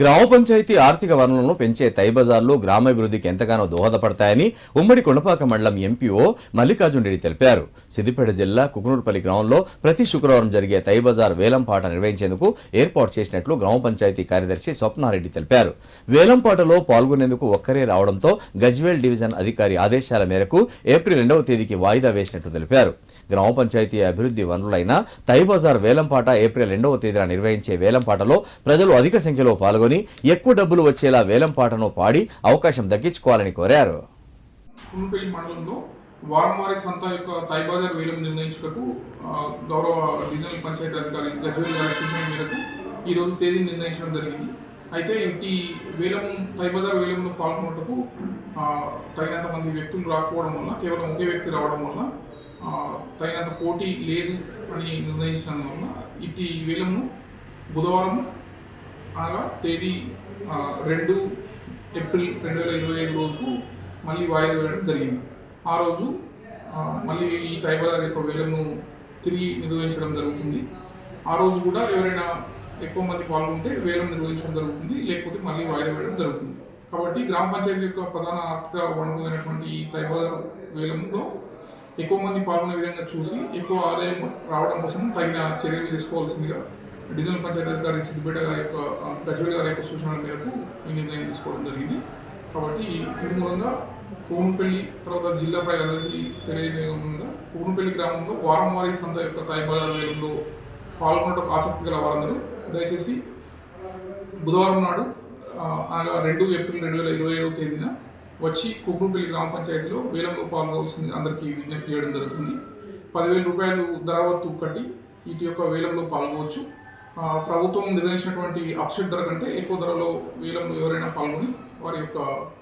గ్రామ పంచాయతీ ఆర్థిక వనరులను పెంచే తైబజార్లు గ్రామాభివృద్ధికి ఎంతగానో దోహదపడతాయని ఉమ్మడి కొండపాక మండలం ఎంపీఓ మల్లికార్జున రెడ్డి తెలిపారు. సిద్దిపేట జిల్లా కుకునూరుపల్లి గ్రామంలో ప్రతి శుక్రవారం జరిగే తైబజార్ వేలంపాట నిర్వహించేందుకు ఏర్పాటు చేసినట్లు గ్రామ పంచాయతీ కార్యదర్శి స్వప్నారెడ్డి తెలిపారు. వేలంపాటలో పాల్గొనేందుకు ఒక్కరే రావడంతో గజ్వేల్ డివిజన్ అధికారి ఆదేశాల మేరకు ఏప్రిల్ రెండవ తేదీకి వాయిదా వేసినట్లు తెలిపారు. గ్రామ పంచాయతీ అభివృద్ధి వనరులైన తైబజార్ వేలంపాట ఏప్రిల్ రెండవ తేదీన నిర్వహించే వేలంపాటలో ప్రజలు అధిక సంఖ్యలో పాల్గొని ఎక్కువ డబ్బులు వచ్చేలా వేలం పాటను పాడి అవకాశం దక్కించుకోవాలని కోరారు. మండలంలో వారం వారి సంత యొక్క తైబాజార్ వేలం నిర్ణయించుటకు గౌరవ డివిజనల్ పంచాయతీ అధికారి గజ్వేల్ గారి సూచన మేరకు ఈరోజు తేదీ నిర్ణయించడం జరిగింది. అయితే ఇంటి వేలం తైబాజార్ వేలంలో పాల్గొనటకు తగినంత మంది వ్యక్తులు రాకపోవడం వల్ల కేవలం ఒకే వ్యక్తి రావడం వల్ల తగినంత పోటీ లేదు అని నిర్ణయించడం వల్ల ఇట్టి వేలంను బుధవారం అనగా తేదీ రెండు ఏప్రిల్ రెండు వేల ఇరవై ఐదు రోజుకు మళ్ళీ వాయిదా వేయడం జరిగింది. ఆ రోజు మళ్ళీ ఈ తైబజార్ యొక్క వేలంను తిరిగి నిర్వహించడం జరుగుతుంది. ఆ రోజు కూడా ఎవరైనా ఎక్కువ మంది పాల్గొంటే వేలం నిర్వహించడం జరుగుతుంది లేకపోతే మళ్ళీ వాయిదా వేయడం జరుగుతుంది. కాబట్టి గ్రామ పంచాయతీ యొక్క ప్రధాన ఆర్థిక వనరు అయినటువంటి ఈ తైబజార్ వేలంలో ఎక్కువ మంది పాల్గొనే విధంగా చూసి ఎక్కువ ఆదాయం రావడం కోసం తగిన చర్యలు తీసుకోవాల్సిందిగా డివిజనల్ పంచాయతీ అధికారి సిద్దిపేట గారి యొక్క గజ్వేల్ గారి యొక్క సూచనల మేరకు ఈ నిర్ణయం తీసుకోవడం జరిగింది. కాబట్టి ఇందు మూలంగా కోమపల్లి తర్వాత జిల్లా ప్రజలందరికీ తెలియజేయకుండా కోమపల్లి గ్రామంలో వారం వారి సంత యొక్క తాయిబాజార్ వేలంలో పాల్గొనడం ఆసక్తి గల వారందరూ. దయచేసి బుధవారం నాడు అనగా రెండు ఏప్రిల్ రెండు వేల ఇరవై ఐదవ తేదీన వచ్చి కుకుడుపల్లి గ్రామ పంచాయతీలో వేలంలో పాల్గొవలసింది అందరికీ విజ్ఞప్తి చేయడం జరుగుతుంది. పదివేల రూపాయలు ధరావత్తు కట్టి వీటి యొక్క వేలంలో పాల్గొవచ్చు. ప్రభుత్వం నిర్ణయించినటువంటి అప్సెట్ ధర కంటే ఎక్కువ ధరలో వేలంలో ఎవరైనా పాల్గొని వారి యొక్క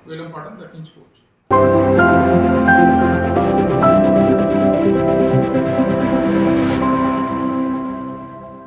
వేలం పాటను దక్కించుకోవచ్చు